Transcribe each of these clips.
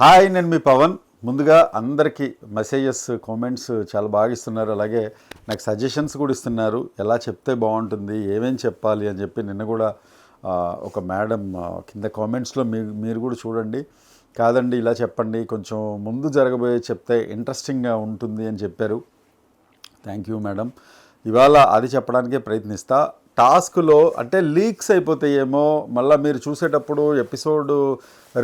Hi నేను మీ పవన్. ముందుగా అందరికీ మెసేజెస్ కామెంట్స్ చాలా బాగా ఇస్తున్నారు. అలాగే నాకు సజెషన్స్ కూడా ఇస్తున్నారు. ఎలా చెప్తే బాగుంటుంది ఏమేం చెప్పాలి అని చెప్పి నిన్న కూడా ఒక మేడం కింద కామెంట్స్లో మీ మీరు కూడా చూడండి. కాదండి ఇలా చెప్పండి కొంచెం ముందు జరగబోయే చెప్తే ఇంట్రెస్టింగ్గా ఉంటుంది అని చెప్పారు. థ్యాంక్ యూ మేడం ఇవాళ అది చెప్పడానికే ప్రయత్నిస్తా. టాస్క్లో అంటే లీక్స్ అయిపోతాయేమో మళ్ళీ మీరు చూసేటప్పుడు ఎపిసోడ్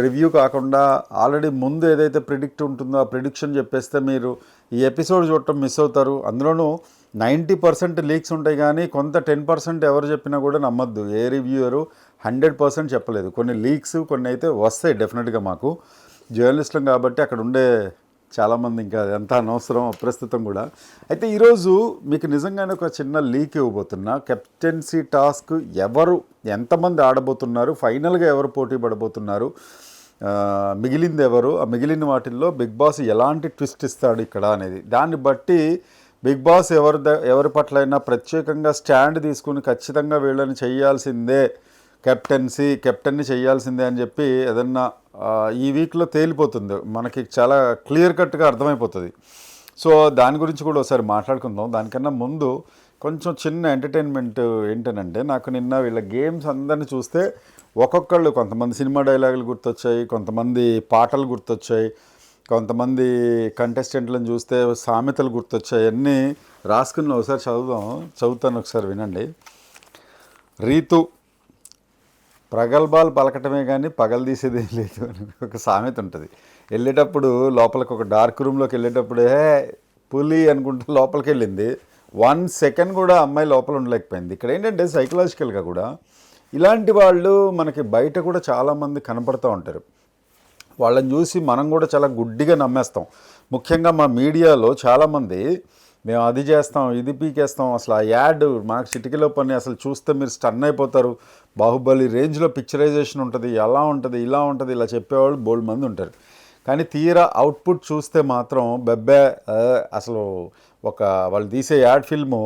రివ్యూ కాకుండా ఆల్రెడీ ముందు ఏదైతే ప్రిడిక్ట్ ఉంటుందో ఆ ప్రిడిక్షన్ చెప్పేస్తే మీరు ఈ ఎపిసోడ్ చూడటం మిస్ అవుతారు. అందులోనూ నైంటీ పర్సెంట్ లీక్స్ ఉంటాయి కానీ కొంత టెన్ పర్సెంట్ ఎవరు చెప్పినా కూడా నమ్మద్దు. ఏ రివ్యూయరు హండ్రెడ్ పర్సెంట్ చెప్పలేదు. కొన్ని లీక్స్ కొన్ని అయితే వస్తాయి డెఫినెట్గా మాకు. జర్నలిస్టులం కాబట్టి అక్కడ ఉండే చాలామంది ఇంకా ఎంత అనవసరం ప్రస్తుతం కూడా. అయితే ఈరోజు మీకు నిజంగానే ఒక చిన్న లీక్ ఇవ్వబోతున్నా. కెప్టెన్సీ టాస్క్ ఎవరు ఎంతమంది ఆడబోతున్నారు ఫైనల్గా ఎవరు పోటీ పడబోతున్నారు మిగిలింది ఎవరు ఆ మిగిలిన వాటిల్లో బిగ్ బాస్ ఎలాంటి ట్విస్ట్ ఇస్తాడు ఇక్కడ అనేది. దాన్ని బట్టి బిగ్ బాస్ ఎవరి ద ఎవరి పట్లైనా ప్రత్యేకంగా స్టాండ్ తీసుకుని ఖచ్చితంగా వీళ్ళని చేయాల్సిందే. కెప్టెన్సీ కెప్టెన్ని చేయాల్సిందే అని చెప్పి ఏదన్నా ఈ వీక్లో తేలిపోతుంది. మనకి చాలా క్లియర్ కట్గా అర్థమైపోతుంది. సో దాని గురించి కూడా ఒకసారి మాట్లాడుకుందాం. దానికన్నా ముందు కొంచెం చిన్న ఎంటర్టైన్మెంట్ ఏంటనంటే నాకు నిన్న వీళ్ళ గేమ్స్ అందరిని చూస్తే ఒక్కొక్కళ్ళు కొంతమంది సినిమా డైలాగులు గుర్తొచ్చాయి కొంతమంది పాటలు గుర్తొచ్చాయి కొంతమంది కంటెస్టెంట్లను చూస్తే సామెతలు గుర్తొచ్చాయి. అన్నీ రాసుకున్న ఒకసారి చదువుదాం. చదువుతాను ఒకసారి వినండి. రీతు ప్రగల్భాలు పలకటమే కానీ పగలు తీసేది లేదు అని ఒక సామెత ఉంటుంది. వెళ్ళేటప్పుడు లోపలికి ఒక డార్క్ రూమ్లోకి వెళ్ళేటప్పుడే పులి అనుకుంటూ లోపలికి వెళ్ళింది. వన్ సెకండ్ కూడా అమ్మాయి లోపల ఉండలేకపోయింది. ఇక్కడ ఏంటంటే సైకలాజికల్గా కూడా ఇలాంటి వాళ్ళు మనకి బయట కూడా చాలామంది కనపడుతూ ఉంటారు. వాళ్ళని చూసి మనం కూడా చాలా గుడ్డిగా నమ్మేస్తాం. ముఖ్యంగా మా మీడియాలో చాలామంది మేము అది చేస్తాం ఇది పీకేస్తాం అసలు ఆ యాడ్ మాకు చిటికలో పని అసలు చూస్తే మీరు స్టన్ అయిపోతారు. బాహుబలి రేంజ్లో పిక్చరైజేషన్ ఉంటుంది ఎలా ఉంటుంది ఇలా ఉంటుంది ఇలా చెప్పేవాళ్ళు బోల్డ్ మంది ఉంటారు. కానీ తీరా అవుట్పుట్ చూస్తే మాత్రం బెబ్బే అసలు ఒక వాళ్ళు తీసే యాడ్ ఫిల్ము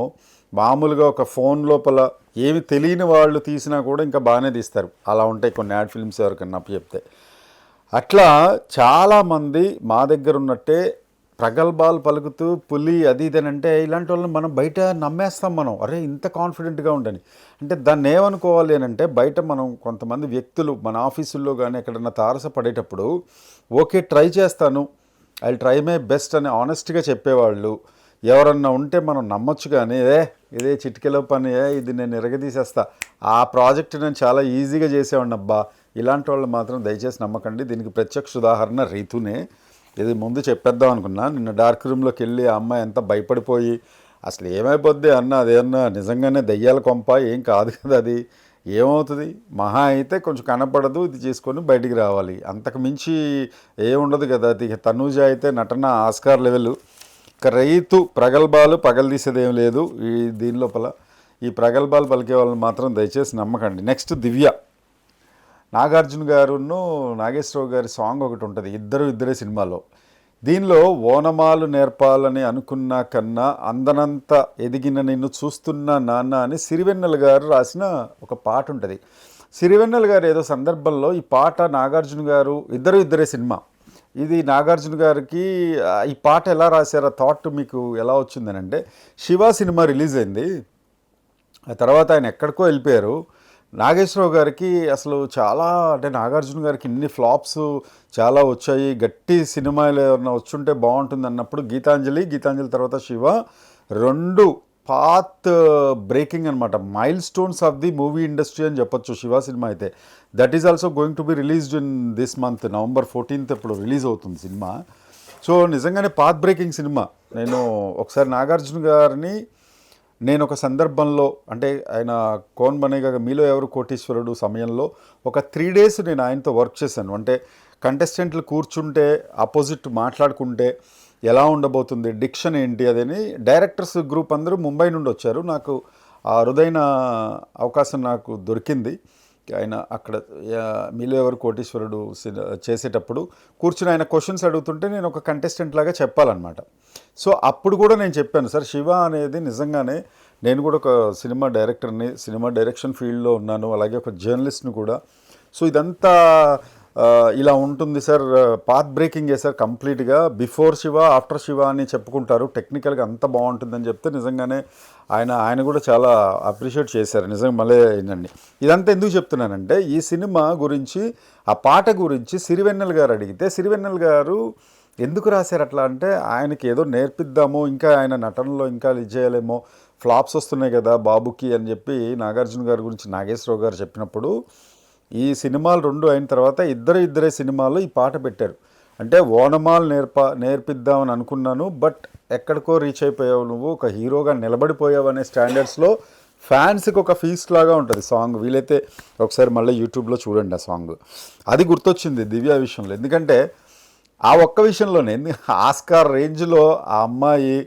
మామూలుగా ఒక ఫోన్ లోపల ఏమి తెలియని వాళ్ళు తీసినా కూడా ఇంకా బాగానే తీస్తారు. అలా ఉంటాయి కొన్ని యాడ్ ఫిల్మ్స్ ఎవరికన్నా అప్పు చెప్తే. అట్లా చాలామంది మా దగ్గర ఉన్నట్టే ప్రగల్భాలు పలుకుతూ పులి అది ఇది అని అంటే ఇలాంటి వాళ్ళని మనం బయట నమ్మేస్తాం మనం. అరే ఇంత కాన్ఫిడెంట్గా ఉండని అంటే దాన్ని ఏమనుకోవాలి అని అంటే బయట మనం కొంతమంది వ్యక్తులు మన ఆఫీసుల్లో కానీ ఎక్కడన్నా తారసపడేటప్పుడు ఓకే ట్రై చేస్తాను. ఐ ట్రై మై బెస్ట్ అని ఆనెస్ట్గా చెప్పేవాళ్ళు. ఎవరన్నా ఉంటే మనం నమ్మొచ్చు కానీ ఏ ఇదే చిటికెలో పని ఇది నేను ఎరగదీసేస్తా. ఆ ప్రాజెక్ట్ నేను చాలా ఈజీగా చేసేవాడిని అబ్బా. ఇలాంటి వాళ్ళు మాత్రం దయచేసి నమ్మకండి. దీనికి ప్రత్యక్ష ఉదాహరణ రీతునే. ఇది ముందు చెప్పేద్దాం అనుకున్నా. నిన్న డార్క్ రూమ్లోకి వెళ్ళి ఆ అమ్మాయి ఎంత భయపడిపోయి అసలు ఏమైపోద్ది అన్న అదేమన్నా నిజంగానే దయ్యాల కొంప ఏం కాదు కదా అది. ఏమవుతుంది? మహా అయితే కొంచెం కనపడదు ఇది చేసుకొని బయటికి రావాలి. అంతకు మించి ఏముండదు కదా అది. తనూజ అయితే నటన ఆస్కార్ లెవెల్. రైతు ప్రగల్భాలు పగలదీసేదేం లేదు. ఈ దీని లోపల ఈ ప్రగల్భాలు పలికే వాళ్ళని మాత్రం దయచేసి నమ్మకండి. నెక్స్ట్ దివ్య. నాగార్జున గారును నాగేశ్వరరావు గారి సాంగ్ ఒకటి ఉంటుంది. ఇద్దరు ఇద్దరే సినిమాలో. దీనిలో ఓనమాలు నేర్పాలని అనుకున్న కన్నా అందనంత ఎదిగిన నిన్ను చూస్తున్నా నాన్న అని సిరివెన్నెల గారు రాసిన ఒక పాట ఉంటుంది. సిరివెన్నెల గారు ఏదో సందర్భంలో ఈ పాట నాగార్జున గారు ఇద్దరు ఇద్దరే సినిమా. ఇది నాగార్జున గారికి ఈ పాట ఎలా రాశారో థాట్ మీకు ఎలా వచ్చిందని అంటే శివ సినిమా రిలీజ్ అయింది. ఆ తర్వాత ఆయన ఎక్కడికో వెళ్ళిపోయారు. నాగేశ్వరరావు గారికి అసలు చాలా అంటే నాగార్జున గారికి ఇన్ని ఫ్లాప్స్ చాలా వచ్చాయి. గట్టి సినిమాలు ఏమన్నా వచ్చుంటే బాగుంటుంది అన్నప్పుడు గీతాంజలి గీతాంజలి తర్వాత శివ రెండు పాత్ బ్రేకింగ్ అనమాట milestones of the movie industry అని చెప్పొచ్చు శివ సినిమా అయితే. That is also going to be released in this month November fourteenth ఇప్పుడు రిలీజ్ అవుతుంది సినిమా. సో నిజంగానే పాత్ బ్రేకింగ్ సినిమా. నేను ఒకసారి నాగార్జున గారిని నేను ఒక సందర్భంలో అంటే ఆయన కోన్ బనేగా మీలో ఎవరు కోటీశ్వరుడు సమయంలో ఒక త్రీ డేస్ నేను ఆయనతో వర్క్ చేశాను. అంటే కంటెస్టెంట్లు కూర్చుంటే ఆపోజిట్ మాట్లాడుకుంటే ఎలా ఉండబోతుంది డిక్షన్ ఏంటి అదని డైరెక్టర్స్ గ్రూప్ అందరూ ముంబై నుండి వచ్చారు. నాకు ఆ అరుదైన అవకాశం నాకు దొరికింది. ఆయన అక్కడ ఆ, కోటీశ్వరుడు చేసేటప్పుడు కూర్చుని ఆయన క్వశ్చన్స్ అడుగుతుంటే నేను ఒక కంటెస్టెంట్ లాగా చెప్పాలన్నమాట. సో అప్పుడు కూడా నేను చెప్పాను సార్ శివ అనేది నిజంగానే నేను కూడా ఒక సినిమా డైరెక్టర్ని సినిమా డైరెక్షన్ ఫీల్డ్లో ఉన్నాను అలాగే ఒక జర్నలిస్ట్ని కూడా. సో ఇదంతా ఇలా ఉంటుంది సార్. పాత్ బ్రేకింగ్ సార్ కంప్లీట్గా బిఫోర్ శివ ఆఫ్టర్ శివ అని చెప్పుకుంటారు. టెక్నికల్గా అంత బాగుంటుందని చెప్తే నిజంగానే ఆయన ఆయన కూడా చాలా అప్రిషియేట్ చేశారు. నిజంగా మళ్ళీ ఏంటండి ఇదంతా ఎందుకు చెప్తున్నానంటే ఈ సినిమా గురించి ఆ పాట గురించి సిరివెన్నెల గారు అడిగితే సిరివెన్నెల గారు ఎందుకు రాశారు అట్లా అంటే ఆయనకి ఏదో నేర్పిద్దామో ఇంకా ఆయన నటనలో ఇంకా ఇది చేయలేమో ఫ్లాప్స్ వస్తున్నాయి కదా బాబుకి అని చెప్పి నాగార్జున గారి గురించి నాగేశ్వరరావు గారు చెప్పినప్పుడు ఈ సినిమాలు రెండు అయిన తర్వాత ఇద్దరు ఇద్దరే సినిమాలు ఈ పాట పెట్టారు. అంటే ఓనమాలు నేర్ప నేర్పిద్దామని అనుకున్నాను బట్ ఎక్కడికో రీచ్ అయిపోయావు నువ్వు ఒక హీరోగా నిలబడిపోయావు అనే స్టాండర్డ్స్లో ఫ్యాన్స్కి ఒక ఫీస్ట్ లాగా ఉంటుంది సాంగ్. వీలైతే ఒకసారి మళ్ళీ యూట్యూబ్లో చూడండి ఆ సాంగ్. అది గుర్తొచ్చింది దివ్య విషయంలో. ఎందుకంటే ఆ ఒక్క విషయంలోనే ఆస్కార్ రేంజ్లో ఆ అమ్మాయి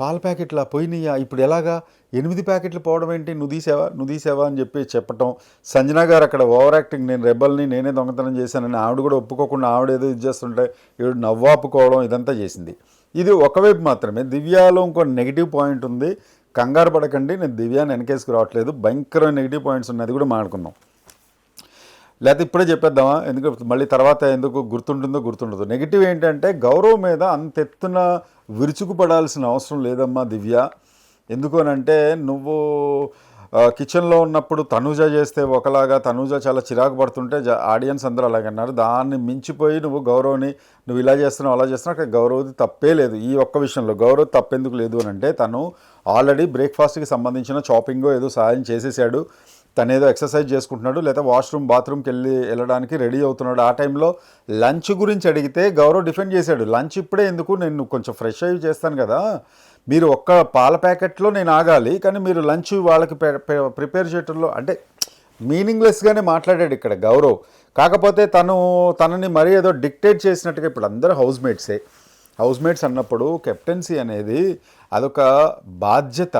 పాల ప్యాకెట్ల పోయినయ్యా ఇప్పుడు ఎలాగా? ఎనిమిది ప్యాకెట్లు పోవడం ఏంటి? నువ్వు తీసావా? నువ్వు తీసావా? అని చెప్పి చెప్పటం. సంజన గారు అక్కడ ఓవర్ యాక్టింగ్ నేను రెబల్ని నేనే దొంగతనం చేశానని ఆవిడ కూడా ఒప్పుకోకుండా ఆవిడ ఏదో ఇది చేస్తుంటే ఈవిడ నవ్వాపుకోవడం ఇదంతా చేసింది. ఇది ఒకవైపు మాత్రమే. దివ్యాలో ఇంకో నెగిటివ్ పాయింట్ ఉంది. కంగారు పడకండి నేను దివ్యాన్ని వెనకేసుకు రావట్లేదు. భయంకర నెగిటివ్ పాయింట్స్ ఉన్నది కూడా మాట్లాడుకుందాం. లేకపోతే ఇప్పుడే చెప్పేద్దామా? ఎందుకు మళ్ళీ తర్వాత ఎందుకు గుర్తుంటుందో గుర్తుండదు. నెగిటివ్ ఏంటంటే గౌరవం మీద అంత ఎత్తున విరుచుకుపడాల్సిన అవసరం లేదమ్మా దివ్య. ఎందుకు అని అంటే నువ్వు కిచెన్లో ఉన్నప్పుడు తనూజ చేస్తే ఒకలాగా తనూజ చాలా చిరాకు పడుతుంటే ఆడియన్స్ అందరూ అలాగే అన్నారు. దాన్ని మించిపోయి నువ్వు గౌరవ్ని నువ్వు ఇలా చేస్తున్నావు అలా చేస్తున్నావు అక్కడ గౌరవది తప్పే లేదు ఈ ఒక్క విషయంలో. గౌరవ్ తప్పెందుకు లేదు అని అంటే తను ఆల్రెడీ బ్రేక్ఫాస్ట్కి సంబంధించిన షాపింగో ఏదో సహాయం చేసేసాడు. తను ఏదో ఎక్సర్సైజ్ చేసుకుంటున్నాడు లేదా వాష్రూమ్ బాత్రూమ్కి వెళ్ళి వెళ్ళడానికి రెడీ అవుతున్నాడు. ఆ టైంలో లంచ్ గురించి అడిగితే గౌరవ్ డిఫెండ్ చేశాడు. లంచ్ ఇప్పుడే ఎందుకు? నేను కొంచెం ఫ్రెష్ అయ్యి చేస్తాను కదా. మీరు ఒక్క పాల ప్యాకెట్లో నేను ఆగాలి కానీ మీరు లంచ్ వాళ్ళకి ప్రిపేర్ చేయటంలో అంటే మీనింగ్లెస్గానే మాట్లాడాడు ఇక్కడ గౌరవ్. కాకపోతే తను తనని మరీ ఏదో డిక్టేట్ చేసినట్టుగా ఇప్పుడు అందరూ హౌస్ మేట్సే హౌస్ మేట్స్ అన్నప్పుడు కెప్టెన్సీ అనేది అదొక బాధ్యత.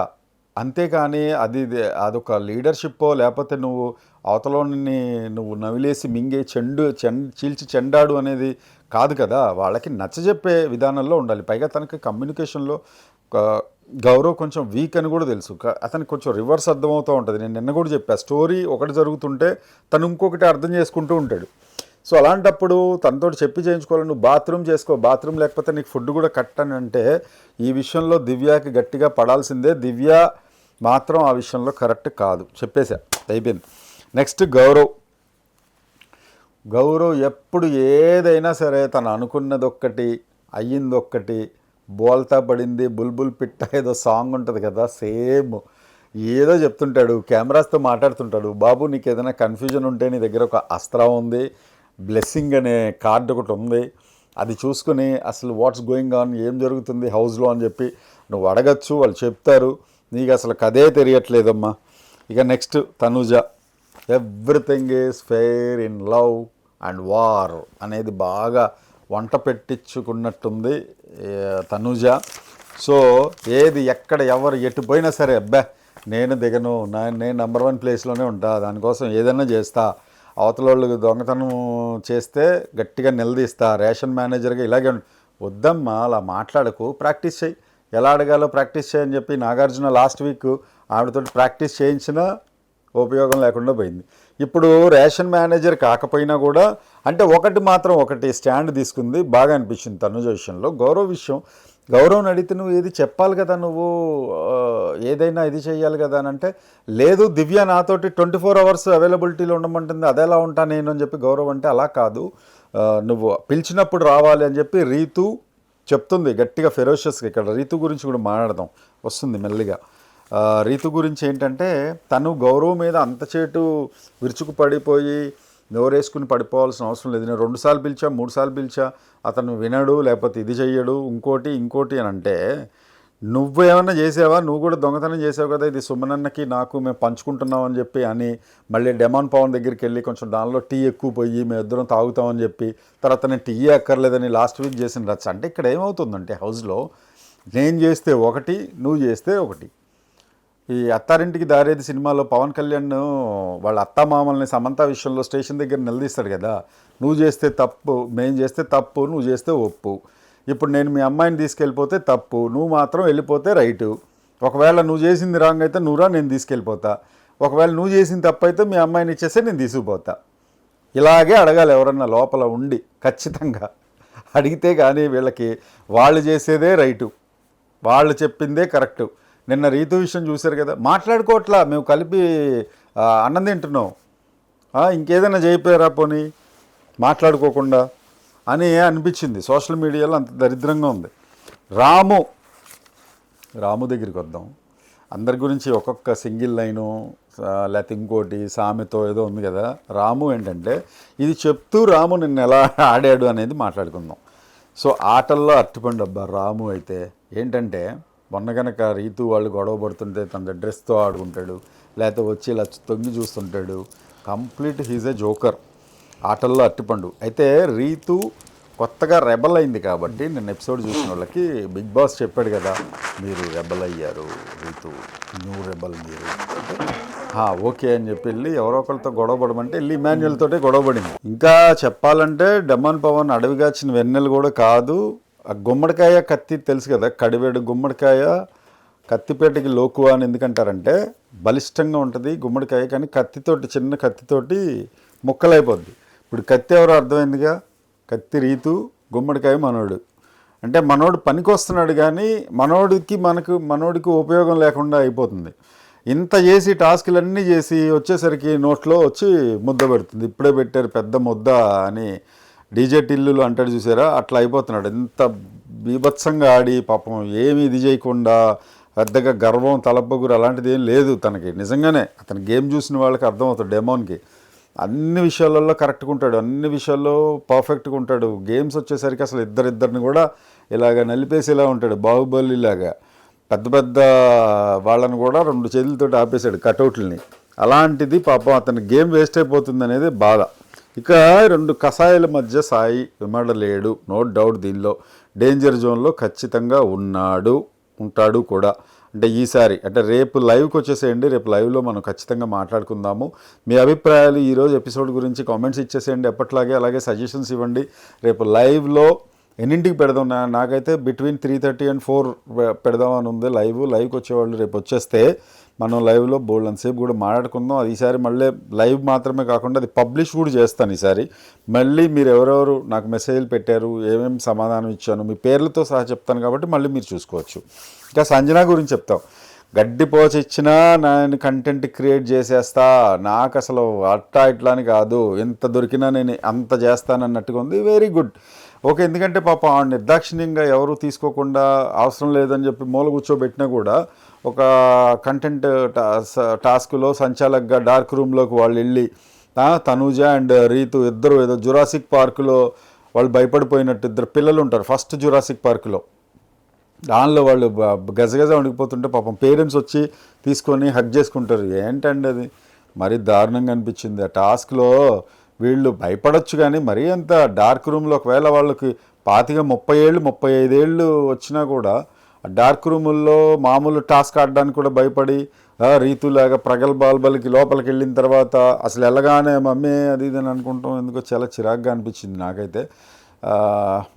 అంతేకాని అది ఇది- అదొక లీడర్షిప్పో లేకపోతే నువ్వు అవతలోని నువ్వు నవిలేసి మింగే చెండు చెం చీల్చి చెండాడు అనేది కాదు కదా. వాళ్ళకి నచ్చజెప్పే విధానంలో ఉండాలి. పైగా తనకి కమ్యూనికేషన్లో గౌరవ్ కొంచెం వీక్ అని కూడా తెలుసు. అతనికి కొంచెం రివర్స్ అర్థమవుతూ ఉంటుంది. నేను నిన్న కూడా చెప్పా స్టోరీ ఒకటి జరుగుతుంటే తను ఇంకొకటి అర్థం చేసుకుంటూ ఉంటాడు. సో అలాంటప్పుడు తనతో చెప్పి చేయించుకోవాలి నువ్వు బాత్రూమ్ చేసుకో బాత్రూమ్ లేకపోతే నీకు ఫుడ్ కూడా కట్ అని అంటే ఈ విషయంలో దివ్యాకి గట్టిగా పడాల్సిందే. దివ్య మాత్రం ఆ విషయంలో కరెక్ట్ కాదు. చెప్పేశా. అయిపోయింది. నెక్స్ట్ గౌరవ్. గౌరవ్ ఎప్పుడు ఏదైనా సరే తను అనుకున్నది ఒక్కటి అయ్యింది ఒక్కటి బోల్తా పడింది బుల్బుల్ పిట్ట ఏదో సాంగ్ ఉంటుంది కదా సేమ్ ఏదో చెప్తుంటాడు కెమెరాస్తో మాట్లాడుతుంటాడు బాబు నీకు ఏదైనా కన్ఫ్యూజన్ ఉంటే నీ దగ్గర ఒక అస్త్రం ఉంది బ్లెస్సింగ్ అనే కార్డు ఒకటి ఉంది అది చూసుకుని అసలు వాట్స్ గోయింగ్ ఆన్ ఏం జరుగుతుంది హౌస్లో అని చెప్పి నువ్వు అడగచ్చు వాళ్ళు చెప్తారు. నీకు అసలు కదే తెలియట్లేదమ్మా. ఇక next Tanuja. Everything is fair in love and war అనేది బాగా వంట పెట్టించుకున్నట్టుంది ఏ, తనుజ. సో ఏది ఎక్కడ ఎవరు ఎటు పోయినా సరే అబ్బా నేను దిగను నా నేను నెంబర్ వన్ ప్లేస్లోనే ఉంటా దానికోసం ఏదైనా చేస్తా. అవతల వాళ్ళు దొంగతనం చేస్తే గట్టిగా నిలదీస్తా రేషన్ మేనేజర్గా ఇలాగే వద్దమ్మా అలా మాట్లాడకు ప్రాక్టీస్ చేయి. ఎలా అడగాలో ప్రాక్టీస్ చేయని చెప్పి నాగార్జున లాస్ట్ వీక్ ఆవిడతో ప్రాక్టీస్ చేయించినా ఉపయోగం లేకుండా పోయింది. ఇప్పుడు రేషన్ మేనేజర్ కాకపోయినా కూడా అంటే ఒకటి మాత్రం ఒకటి స్టాండ్ తీసుకుంది. బాగా అనిపించింది తనుజ విషయంలో. గౌరవ విషయం గౌరవం అడిగితే నువ్వు ఏది చెప్పాలి కదా నువ్వు? ఏదైనా ఇది చేయాలి కదా అని అంటే లేదు దివ్య నాతోటి ట్వంటీ ఫోర్ అవర్స్ అవైలబిలిటీలో ఉండమంటుంది అదేలా ఉంటా నేను అని చెప్పి గౌరవం అంటే అలా కాదు. నువ్వు పిలిచినప్పుడు రావాలి అని చెప్పి రీతు చెప్తుంది గట్టిగా ఫెరోషియస్గా. ఇక్కడ రీతు గురించి కూడా మాట్లాడదాం. వస్తుంది మెల్లిగా. రీతు గురించి ఏంటంటే తను గౌరవం మీద అంత చేటు విరుచుకు పడిపోయి నోరేసుకుని పడిపోవాల్సిన అవసరం లేదు. నేను రెండుసార్లు పిలిచా మూడు సార్లు పిలిచా అతను వినడు లేకపోతే ఇది చెయ్యడు ఇంకోటి ఇంకోటి అని అంటే నువ్వు ఏమన్నా చేసావా? నువ్వు కూడా దొంగతనం చేసావు కదా? ఇది సుమనన్నకి నాకు మేము పంచుకుంటున్నాం అని చెప్పి అని మళ్ళీ డెమాన్ పవన్ దగ్గరికి వెళ్ళి కొంచెం దానిలో టీ ఎక్కువ పోయి మేము ఇద్దరం తాగుతామని చెప్పి తర్వాత నేను టీ అక్కర్లేదని లాస్ట్ వీక్ చేసిన రచ్చ. అంటే ఇక్కడ ఏమవుతుందంటే హౌస్లో నేను చేస్తే ఒకటి నువ్వు చేస్తే ఒకటి. ఈ అత్తారింటికి దారేది సినిమాలో పవన్ కళ్యాణ్ వాళ్ళ అత్త మామల్ని సమంత విషయంలో స్టేషన్ దగ్గర నిలదీస్తాడు కదా. నువ్వు చేస్తే తప్పు మేము చేస్తే తప్పు నువ్వు చేస్తే ఒప్పు. ఇప్పుడు నేను మీ అమ్మాయిని తీసుకెళ్ళిపోతే తప్పు నువ్వు మాత్రం వెళ్ళిపోతే రైటు. ఒకవేళ నువ్వు చేసింది రాంగ్ అయితే నువ్వురా నేను తీసుకెళ్ళిపోతా. ఒకవేళ నువ్వు చేసింది తప్పు అయితే మీ అమ్మాయిని ఇచ్చేస్తే నేను తీసుకుపోతా. ఇలాగే అడగాలి ఎవరన్నా లోపల ఉండి ఖచ్చితంగా. అడిగితే కానీ వీళ్ళకి వాళ్ళు చేసేదే రైటు. వాళ్ళు చెప్పిందే కరెక్టు. నిన్న రీతు విషయం చూశారు కదా. మాట్లాడుకోవట్లా మేము కలిపి అన్నం తింటున్నాం. ఇంకేదైనా చేయిపోయారా పోనీ? మాట్లాడుకోకుండా. అని అనిపించింది. సోషల్ మీడియాలో అంత దరిద్రంగా ఉంది. రాము రాము దగ్గరికి వద్దాం. అందరి గురించి ఒక్కొక్క సింగిల్ లైను లేకపోతే ఇంకోటి సామెతో ఏదో ఉంది కదా. రాము ఏంటంటే ఇది చెప్తూ రాము నిన్ను ఎలా ఆడాడు అనేది మాట్లాడుకుందాం. సో ఆటల్లో అట్టుపండు అబ్బా రాము అయితే ఏంటంటే మొన్న కనుక రీతు వాళ్ళు గొడవ పడుతుంటే తన డ్రెస్తో ఆడుకుంటాడు లేకపోతే వచ్చి ఇలా తొంగి చూస్తుంటాడు. Complete he's a joker. ఆటల్లో అట్టిపండు. అయితే రీతు కొత్తగా రెబల్ అయింది కాబట్టి నేను ఎపిసోడ్ చూసిన వాళ్ళకి బిగ్ బాస్ చెప్పాడు కదా మీరు రెబల్ అయ్యారు రీతు న్యూ రెబల్ మీరు. ఓకే అని చెప్పి వెళ్ళి ఎవరో ఒకరితో గొడవ పడమంటే వెళ్ళి ఇమాన్యుయల్ తోటే గొడవ పడింది. ఇంకా చెప్పాలంటే డమన్ పవన్ అడవిగాచిన వెన్నెలు కూడా కాదు ఆ గుమ్మడికాయ కత్తి తెలుసు కదా కడివేడు గుమ్మడికాయ కత్తిపేటకి లోకు అని ఎందుకంటారంటే బలిష్టంగా ఉంటుంది గుమ్మడికాయ కానీ కత్తితోటి చిన్న కత్తితోటి ముక్కలైపోద్ది. ఇప్పుడు కత్తి ఎవరో అర్థమైందిగా? కత్తి రీతు గుమ్మడికాయ మనోడు. అంటే మనోడు పనికి వస్తున్నాడు కానీ మనోడికి మనకు మనోడికి ఉపయోగం లేకుండా అయిపోతుంది. ఇంత చేసి టాస్కులన్నీ చేసి వచ్చేసరికి నోట్లో వచ్చి ముద్ద పెడుతుంది. ఇప్పుడే పెట్టారు పెద్ద ముద్ద అని డీజే టిల్లులు అంటాడు చూసారా? అట్లా అయిపోతున్నాడు. ఇంత బీభత్సంగా ఆడి పాపం ఏమి ఇది చేయకుండా పెద్దగా గర్వం తలపగురు అలాంటిది ఏం లేదు తనకి. నిజంగానే అతను గేమ్ చూసిన వాళ్ళకి అర్థమవుతుంది డెమోన్కి. అన్ని విషయాలలో కరెక్ట్గా ఉంటాడు. అన్ని విషయాల్లో పర్ఫెక్ట్గా ఉంటాడు. గేమ్స్ వచ్చేసరికి అసలు ఇద్దరిద్దరిని కూడా ఇలాగ నలిపేసేలా ఉంటాడు. బాహుబలిలాగా పెద్ద పెద్ద వాళ్ళని కూడా రెండు చేతులతో ఆపేశాడు కటౌట్లని. అలాంటిది పాపం అతని గేమ్ వేస్ట్ అయిపోతుంది అనేది బాధ. ఇక రెండు కషాయాల మధ్య సాయి విమడలేడు. నో డౌట్ దీనిలో. డేంజర్ జోన్లో ఖచ్చితంగా ఉన్నాడు ఉంటాడు కూడా. అంటే ఈసారి అంటే రేపు లైవ్కి వచ్చేసేయండి. రేపు లైవ్లో మనం ఖచ్చితంగా మాట్లాడుకుందాము. మీ అభిప్రాయాలు ఈరోజు ఎపిసోడ్ గురించి కామెంట్స్ ఇచ్చేసేయండి. ఎప్పట్లాగే అలాగే సజెషన్స్ ఇవ్వండి. రేపు లైవ్లో ఎన్నింటికి పెడదాం నాకైతే between three thirty and four పెడదామని ఉంది లైవ్. లైవ్కి వచ్చేవాళ్ళు రేపు వచ్చేస్తే మనం లైవ్లో బోల్డ్ అంతసేపు కూడా మాట్లాడుకుందాం. అది ఈసారి మళ్ళీ లైవ్ మాత్రమే కాకుండా అది పబ్లిష్ కూడా చేస్తాను ఈసారి. మళ్ళీ మీరు ఎవరెవరు నాకు మెసేజ్లు పెట్టారు ఏమేమి సమాధానం ఇచ్చాను మీ పేర్లతో సహా చెప్తాను కాబట్టి మళ్ళీ మీరు చూసుకోవచ్చు. ఇంకా సంజన గురించి చెప్తాం. గడ్డి పోచ ఇచ్చినా నేను కంటెంట్ క్రియేట్ చేసేస్తా. నాకు అసలు అట్టా ఇట్లా అని కాదు. ఎంత దొరికినా నేను అంత చేస్తానన్నట్టుగా ఉంది. వెరీ గుడ్ ఓకే ఎందుకంటే పాప నిర్దాక్షిణ్యంగా ఎవరు తీసుకోకుండా అవసరం లేదని చెప్పి మూల కూర్చోబెట్టినా కూడా ఒక కంటెంట్ టాస్క్లో సంచాలక్గా డార్క్ రూమ్లోకి వాళ్ళు వెళ్ళి తనూజ అండ్ రీతు ఇద్దరు ఏదో జురాసిక్ పార్కులో వాళ్ళు భయపడిపోయినట్టు ఇద్దరు పిల్లలు ఉంటారు ఫస్ట్ జురాసిక్ పార్కులో దానిలో వాళ్ళు గజగజ వణికిపోతుంటే పాపం పేరెంట్స్ వచ్చి తీసుకొని హక్ చేసుకుంటారు ఏంటండి అది? మరీ దారుణంగా అనిపించింది. ఆ టాస్క్లో వీళ్ళు భయపడొచ్చు కానీ మరీ అంత డార్క్ రూమ్లో ఒకవేళ వాళ్ళకి పాతిగా ముప్పై ఏళ్ళు ముప్పై ఐదేళ్ళు వచ్చినా కూడా డార్క్ రూముల్లో మామూలు టాస్క్ ఆడడానికి కూడా భయపడి ఆ, రీతులాగా ప్రగల్భాల్బలికి లోపలికి వెళ్ళిన తర్వాత అసలు వెళ్ళగానే మమ్మీ అది ఇది అని అనుకుంటాం. ఎందుకో చాలా చిరాగ్గా అనిపించింది నాకైతే.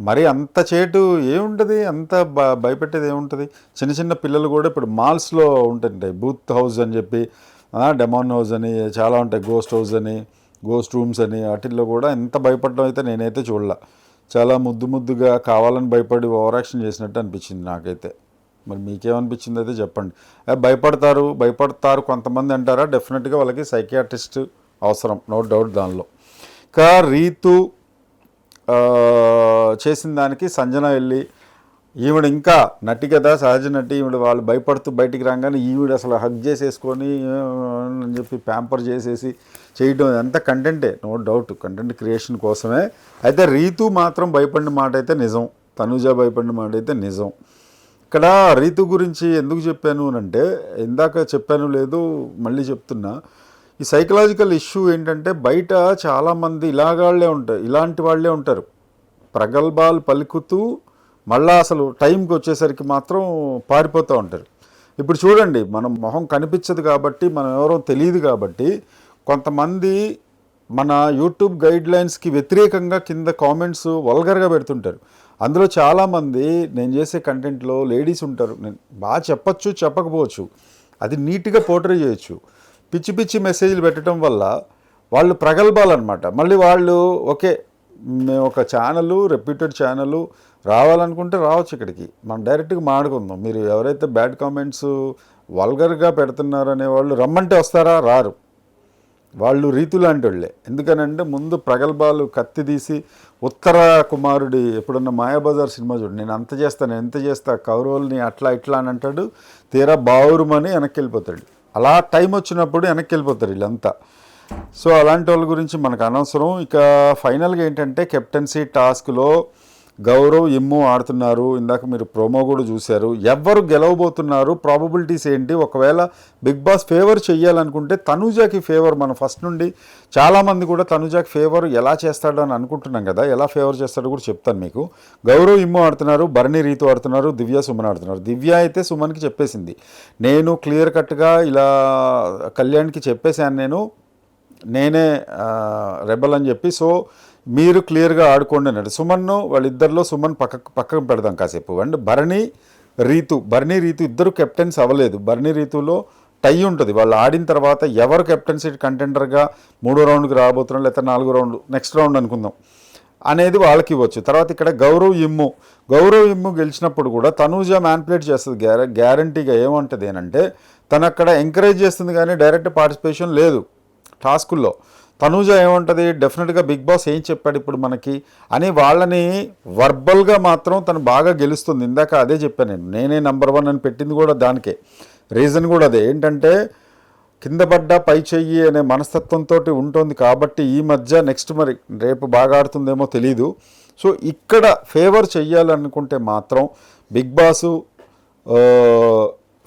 మరి అంత చేటు ఏముంటుంది? అంత బ భయపెట్టేది ఏముంటుంది? చిన్న చిన్న పిల్లలు కూడా ఇప్పుడు మాల్స్లో ఉంటుంటాయి. బూత్ హౌస్ అని చెప్పి డెమాన్ హౌస్ అని చాలా ఉంటాయి. గోస్ట్ హౌస్ అని గోస్ట్ రూమ్స్ అని వాటిల్లో కూడా ఎంత భయపడడం అయితే నేనైతే చూడలే. చాలా ముద్దు ముద్దుగా కావాలని భయపడి ఓవర్ యాక్షన్ చేసినట్టు అనిపించింది నాకైతే. మరి మీకేమనిపించింది అయితే చెప్పండి. భయపడతారు భయపడతారు కొంతమంది అంటారా? డెఫినెట్గా వాళ్ళకి సైకియాట్రిస్ట్ అవసరం నో డౌట్ దానిలో. ఇంకా రీతు చేసిన దానికి సంజన వెళ్ళి ఈవిడ ఇంకా నటి కదా సహజ నటి ఈవిడ వాళ్ళు భయపడుతూ బయటికి రాగానే ఈవిడ అసలు హగ్ చేసేసుకొని అని చెప్పి ప్యాంపర్ చేసేసి చేయడం అంతా కంటెంటే నో డౌట్ కంటెంట్ క్రియేషన్ కోసమే. అయితే రీతు మాత్రం భయపడిన మాట అయితే నిజం. తనుజ భయపడిన మాట అయితే నిజం. ఇక్కడ రీతు గురించి ఎందుకు చెప్పాను అని అంటే ఇందాక చెప్పాను లేదు మళ్ళీ చెప్తున్నా. ఈ సైకలాజికల్ ఇష్యూ ఏంటంటే బయట చాలామంది ఇలాగాళ్ళే ఉంటారు ఇలాంటి వాళ్ళే ఉంటారు. ప్రగల్భాలు పలుకుతూ మళ్ళా అసలు టైంకి వచ్చేసరికి మాత్రం పారిపోతూ ఉంటారు. ఇప్పుడు చూడండి మనం మొహం కనిపించదు కాబట్టి మనం ఎవరో తెలియదు కాబట్టి కొంతమంది మన యూట్యూబ్ గైడ్ లైన్స్కి వ్యతిరేకంగా కింద కామెంట్స్ వల్గర్గా పెడుతుంటారు. అందులో చాలామంది నేను చేసే కంటెంట్లో లేడీస్ ఉంటారు. నేను బాగా చెప్పచ్చు చెప్పకపోవచ్చు. అది నీట్గా పోర్ట్రే చేయొచ్చు. పిచ్చి పిచ్చి మెసేజ్లు పెట్టడం వల్ల వాళ్ళు ప్రగల్భాలు అనమాట మళ్ళీ వాళ్ళు ఓకే మేము ఒక ఛానల్ రెప్యూటెడ్ ఛానల్ రావాలనుకుంటే రావచ్చు ఇక్కడికి. మనం డైరెక్ట్గా మాడుకుందాం మీరు ఎవరైతే బ్యాడ్ కామెంట్స్ వల్గర్గా పెడుతున్నారనే వాళ్ళు రమ్మంటే వస్తారా? రారు. వాళ్ళు రీతులాంటి వాళ్ళే ఎందుకనంటే ముందు ప్రగల్భాలు కత్తి తీసి ఉత్తర కుమారుడి ఎప్పుడున్న మాయాబజార్ సినిమా చూడు నేను అంత చేస్తాను ఎంత చేస్తా కౌరవుల్ని అట్లా ఇట్లా అని అంటాడు తీరా బావురుమని వెనక్కి వెళ్ళిపోతాడు అలా టైం వచ్చినప్పుడు వెనక్కి వెళ్ళిపోతారు వీళ్ళంతా. సో అలాంటి వాళ్ళ గురించి మనకు అనవసరం. ఇక ఫైనల్గా ఏంటంటే కెప్టెన్సీ టాస్క్లో గౌరవ్ ఇమ్ము ఆడుతున్నారు. ఇందాక మీరు ప్రోమో కూడా చూశారు. ఎవరు గెలవబోతున్నారు. ప్రాబబిలిటీస్ ఏంటి? ఒకవేళ బిగ్ బాస్ ఫేవర్ చెయ్యాలనుకుంటే తనుజాకి ఫేవర్ మనం ఫస్ట్ నుండి చాలామంది కూడా తనుజాకి ఫేవర్ ఎలా చేస్తాడో అని అనుకుంటున్నాం కదా. ఎలా ఫేవర్ చేస్తాడో కూడా చెప్తాను మీకు. గౌరవ్ ఇమ్ము ఆడుతున్నారు. భరణి రీతు ఆడుతున్నారు. దివ్య సుమన్ ఆడుతున్నారు. దివ్య అయితే సుమన్కి చెప్పేసింది. నేను క్లియర్ కట్గా ఇలా కళ్యాణ్కి చెప్పేశాను నేను. నేనే రెబల్ అని చెప్పి. సో మీరు క్లియర్గా ఆడుకోండి అన్నాడు. సుమన్ను వాళ్ళిద్దరిలో సుమన్ పక్క పక్కకు పెడదాం కాసేపు. అండ్ భరణి రీతు భరణి రీతు ఇద్దరు కెప్టెన్స్ అవ్వలేదు. భరణి రీతులో టై ఉంటుంది. వాళ్ళు ఆడిన తర్వాత ఎవరు కెప్టెన్సీ కంటెండర్గా మూడో రౌండ్కి రాబోతున్నారు లేకపోతే నాలుగో రౌండ్ నెక్స్ట్ రౌండ్ అనుకుందాం అనేది వాళ్ళకి ఇవ్వచ్చు. తర్వాత ఇక్కడ గౌరవ్ ఇమ్ము. గౌరవ్ ఇమ్ము గెలిచినప్పుడు కూడా తనూజ మ్యాన్పులేట్ చేస్తుంది. గ్యార గ్యారంటీగా ఏమంటుంది అంటే తను అక్కడ ఎంకరేజ్ చేస్తుంది కానీ డైరెక్ట్ పార్టిసిపేషన్ లేదు. టాస్కుల్లో తనూజ ఏమంటుంది? డెఫినెట్గా బిగ్ బాస్ ఏం చెప్పాడు ఇప్పుడు మనకి? అని వాళ్ళని వర్బల్గా మాత్రం తను బాగా గెలుస్తుంది. ఇందాక అదే చెప్పాను నేను. నేనే నంబర్ వన్ అని పెట్టింది కూడా దానికే. రీజన్ కూడా అదే. ఏంటంటే కింద పడ్డ పై చెయ్యి అనే మనస్తత్వంతో ఉంటుంది కాబట్టి ఈ మధ్య నెక్స్ట్ మరి రేపు బాగా ఆడుతుందేమో తెలీదు. సో ఇక్కడ ఫేవర్ చెయ్యాలనుకుంటే మాత్రం బిగ్ బాసు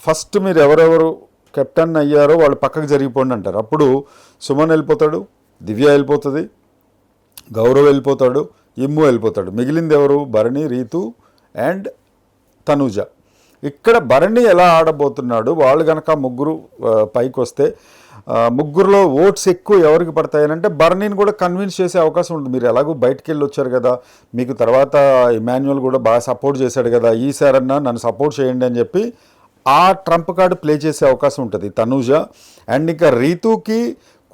ఫస్ట్ మీరు ఎవరెవరు కెప్టెన్ అయ్యారో వాళ్ళు పక్కకు జరిగిపోండి అంటారు. అప్పుడు సుమన్ వెళ్ళిపోతాడు. దివ్య వెళ్ళిపోతుంది గౌరవ్ వెళ్ళిపోతాడు ఇమ్ము వెళ్ళిపోతాడు. మిగిలింది ఎవరు? భరణి రీతు అండ్ తనూజ. ఇక్కడ భరణి ఎలా ఆడబోతున్నాడు? వాళ్ళు కనుక ముగ్గురు పైకి వస్తే ముగ్గురులో ఓట్స్ ఎక్కువ ఎవరికి పడతాయనంటే భరణిని కూడా కన్విన్స్ చేసే అవకాశం ఉంటుంది. మీరు ఎలాగో బయటికి వెళ్ళి వచ్చారు కదా మీకు తర్వాత ఇమాన్యువల్ కూడా బాగా సపోర్ట్ చేశాడు కదా ఈసారన్నా నన్ను సపోర్ట్ చేయండి అని చెప్పి ఆ ట్రంప్ కార్డు ప్లే చేసే అవకాశం ఉంటుంది తనూజ. అండ్ ఇంకా రీతుకి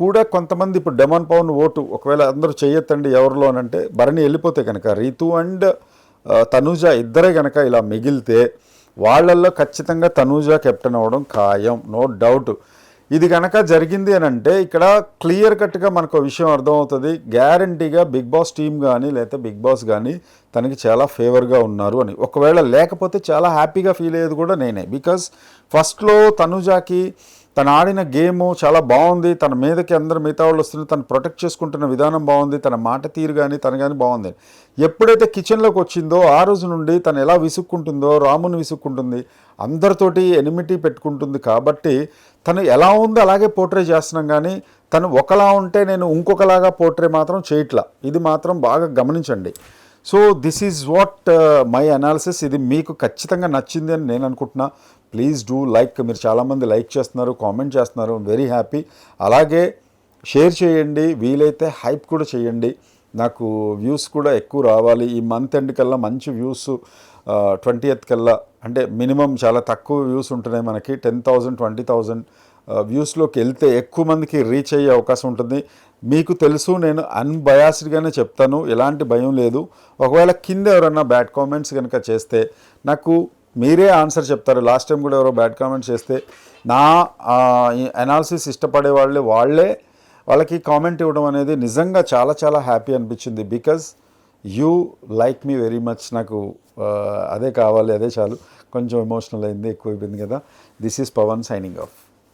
కూడా కొంతమంది ఇప్పుడు డెమాన్ పవన్ ఓటు ఒకవేళ అందరూ చేయొద్దండి ఎవరిలో అని అంటే భరణి వెళ్ళిపోతే కనుక రీతు అండ్ తనూజ ఇద్దరే కనుక ఇలా మిగిలితే వాళ్ళల్లో ఖచ్చితంగా తనూజ కెప్టెన్ అవ్వడం ఖాయం. నో డౌట్ ఇది కనుక జరిగింది అని అంటే ఇక్కడ క్లియర్ కట్గా మనకు ఒక విషయం అర్థమవుతుంది. గ్యారంటీగా బిగ్ బాస్ టీం కానీ లేకపోతే బిగ్ బాస్ కానీ తనకి చాలా ఫేవర్గా ఉన్నారు అని. ఒకవేళ లేకపోతే చాలా హ్యాపీగా ఫీల్ అయ్యేది కూడా నేనే. బికాస్ ఫస్ట్లో తనుజాకి తను ఆడిన గేమ్ చాలా బాగుంది. తన మీదకి అందరు మిగతా వాళ్ళు వస్తున్నారు తను ప్రొటెక్ట్ చేసుకుంటున్న విధానం బాగుంది. తన మాట తీరు కానీ తను కానీ బాగుంది. ఎప్పుడైతే కిచెన్లోకి వచ్చిందో ఆ రోజు నుండి తను ఎలా విసుక్కుంటుందో రాముని విసుక్కుంటుంది అందరితోటి ఎనిమిటీ పెట్టుకుంటుంది కాబట్టి తను ఎలా ఉందో అలాగే పోర్ట్రే చేస్తున్నాం కానీ తను ఒకలా ఉంటే నేను ఇంకొకలాగా పోర్ట్రే మాత్రం చేయట్లా. ఇది మాత్రం బాగా గమనించండి. So this is what my analysis ఇది మీకు ఖచ్చితంగా నచ్చింది అని నేను అనుకుంటున్నా. Please do like. మీరు చాలామంది లైక్ చేస్తున్నారు కామెంట్ చేస్తున్నారు. వెరీ హ్యాపీ అలాగే షేర్ చేయండి. వీలైతే హైప్ కూడా చేయండి. నాకు వ్యూస్ కూడా ఎక్కువ రావాలి. ఈ మంత్ ఎండ్ కల్లా మంచి వ్యూస్ ట్వంటీ ఎయిత్ కల్లా అంటే మినిమం చాలా తక్కువ వ్యూస్ ఉంటున్నాయి మనకి. టెన్ థౌజండ్ ట్వంటీ థౌజండ్ వ్యూస్లోకి వెళ్తే ఎక్కువ మందికి రీచ్ అయ్యే అవకాశం ఉంటుంది. మీకు తెలుసు నేను అన్బయాస్డ్గానే చెప్తాను. ఎలాంటి భయం లేదు. ఒకవేళ కింద ఎవరన్నా బ్యాడ్ కామెంట్స్ కనుక చేస్తే నాకు మీరే ఆన్సర్ చెప్తారు. లాస్ట్ టైం కూడా ఎవరో బ్యాడ్ కామెంట్స్ చేస్తే నా అనాలిసిస్ ఇష్టపడే వాళ్ళే వాళ్ళే వాళ్ళకి కామెంట్ ఇవ్వడం అనేది నిజంగా చాలా చాలా హ్యాపీ అనిపించింది. Because you like me very much నాకు అదే కావాలి అదే చాలు. కొంచెం ఎమోషనల్ అయింది ఎక్కువ అయిపోయింది కదా. This is Pawan signing off